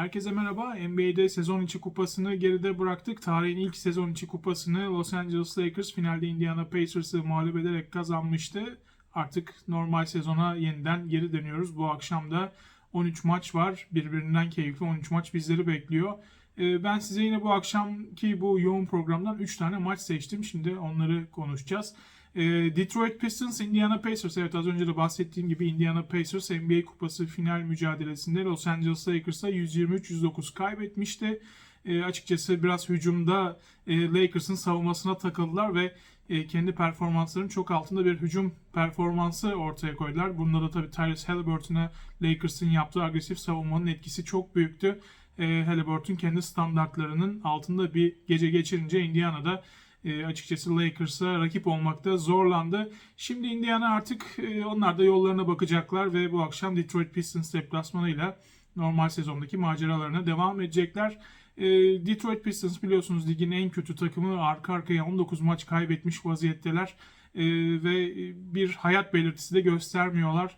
Herkese merhaba. NBA'de sezon içi kupasını geride bıraktık. Tarihin ilk sezon içi kupasını Los Angeles Lakers finalde Indiana Pacers'ı mağlup ederek kazanmıştı. Artık normal sezona yeniden geri dönüyoruz. Bu akşam da 13 maç var. Birbirinden keyifli 13 maç bizleri bekliyor. Ee, Ben size yine bu akşamki bu yoğun programdan 3 tane maç seçtim. Şimdi onları konuşacağız. Ee, Detroit Pistons, Indiana Pacers. Evet az önce de bahsettiğim gibi Indiana Pacers NBA Kupası final mücadelesinde Los Angeles Lakers'a 123-109 kaybetmişti. Ee, açıkçası biraz hücumda e, Lakers'ın savunmasına takıldılar ve e, kendi performanslarının çok altında bir hücum performansı ortaya koydular. Bunda da tabii Tyrese Halliburton'a Lakers'ın yaptığı agresif savunmanın etkisi çok büyüktü. E, Halliburton kendi standartlarının altında bir gece geçirince Indiana'da e, açıkçası Lakers'a rakip olmakta zorlandı. Şimdi Indiana artık e, onlar da yollarına bakacaklar ve bu akşam Detroit Pistons deplasmanıyla normal sezondaki maceralarına devam edecekler. E, Detroit Pistons biliyorsunuz ligin en kötü takımı arka arkaya 19 maç kaybetmiş vaziyetteler E, ve bir hayat belirtisi de göstermiyorlar.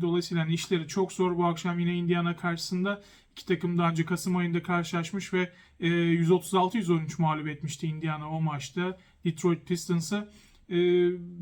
Dolayısıyla hani işleri çok zor bu akşam yine Indiana karşısında. İki takım daha önce Kasım ayında karşılaşmış ve e, 136-113 mağlup etmişti Indiana o maçta Detroit Pistons'ı. E,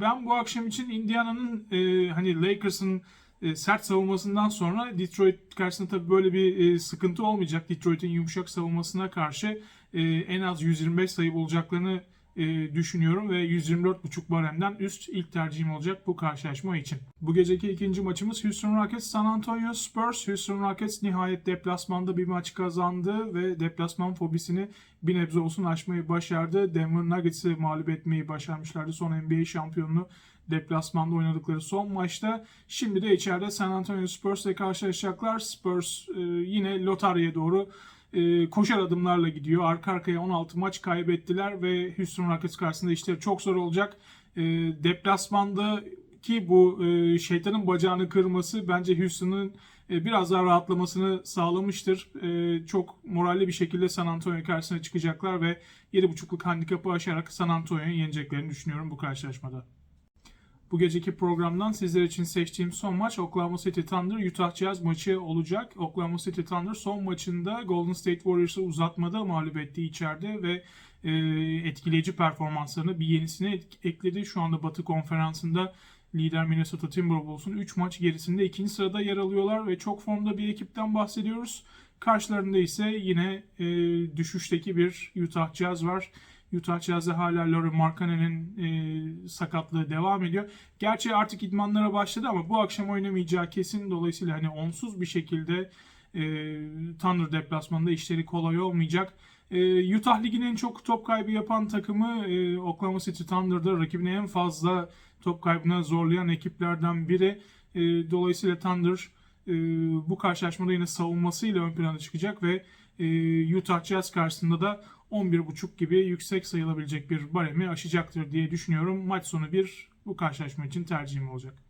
ben bu akşam için Indiana'nın e, hani Lakers'ın e, sert savunmasından sonra Detroit karşısında tabii böyle bir e, sıkıntı olmayacak. Detroit'in yumuşak savunmasına karşı e, en az 125 sayı bulacaklarını e, düşünüyorum ve 124.5 baremden üst ilk tercihim olacak bu karşılaşma için. Bu geceki ikinci maçımız Houston Rockets San Antonio Spurs. Houston Rockets nihayet deplasmanda bir maç kazandı ve deplasman fobisini bir nebze olsun aşmayı başardı. Denver Nuggets'i mağlup etmeyi başarmışlardı. Son NBA şampiyonunu deplasmanda oynadıkları son maçta. Şimdi de içeride San Antonio Spurs ile karşılaşacaklar. Spurs e, yine lotaryaya doğru e, koşar adımlarla gidiyor. Arka arkaya 16 maç kaybettiler ve Houston Rockets karşısında işleri çok zor olacak. E, deplasmanda ki bu e, şeytanın bacağını kırması bence Houston'ın e, biraz daha rahatlamasını sağlamıştır. E, çok moralli bir şekilde San Antonio karşısına çıkacaklar ve 7.5'luk handikapı aşarak San Antonio'yu yeneceklerini düşünüyorum bu karşılaşmada. Bu geceki programdan sizler için seçtiğim son maç Oklahoma City Thunder Utah Jazz maçı olacak. Oklahoma City Thunder son maçında Golden State Warriors'ı uzatmada mağlup etti içeride ve e, etkileyici performanslarını bir yenisine ek- ekledi. Şu anda Batı Konferansı'nda lider Minnesota Timberwolves'un 3 maç gerisinde ikinci sırada yer alıyorlar ve çok formda bir ekipten bahsediyoruz. Karşılarında ise yine e, düşüşteki bir Utah Jazz var. Utah Jazz'de hala Laurie Markkanen'in e, sakatlığı devam ediyor. Gerçi artık idmanlara başladı ama bu akşam oynamayacağı kesin. Dolayısıyla hani onsuz bir şekilde e, Thunder deplasmanında işleri kolay olmayacak. E, Utah Ligi'nin çok top kaybı yapan takımı e, Oklahoma City Thunder'da rakibini en fazla top kaybına zorlayan ekiplerden biri. E, dolayısıyla Thunder e, bu karşılaşmada yine savunmasıyla ön plana çıkacak ve e, Utah Jazz karşısında da 11.5 gibi yüksek sayılabilecek bir baremi aşacaktır diye düşünüyorum. Maç sonu bir bu karşılaşma için tercihim olacak.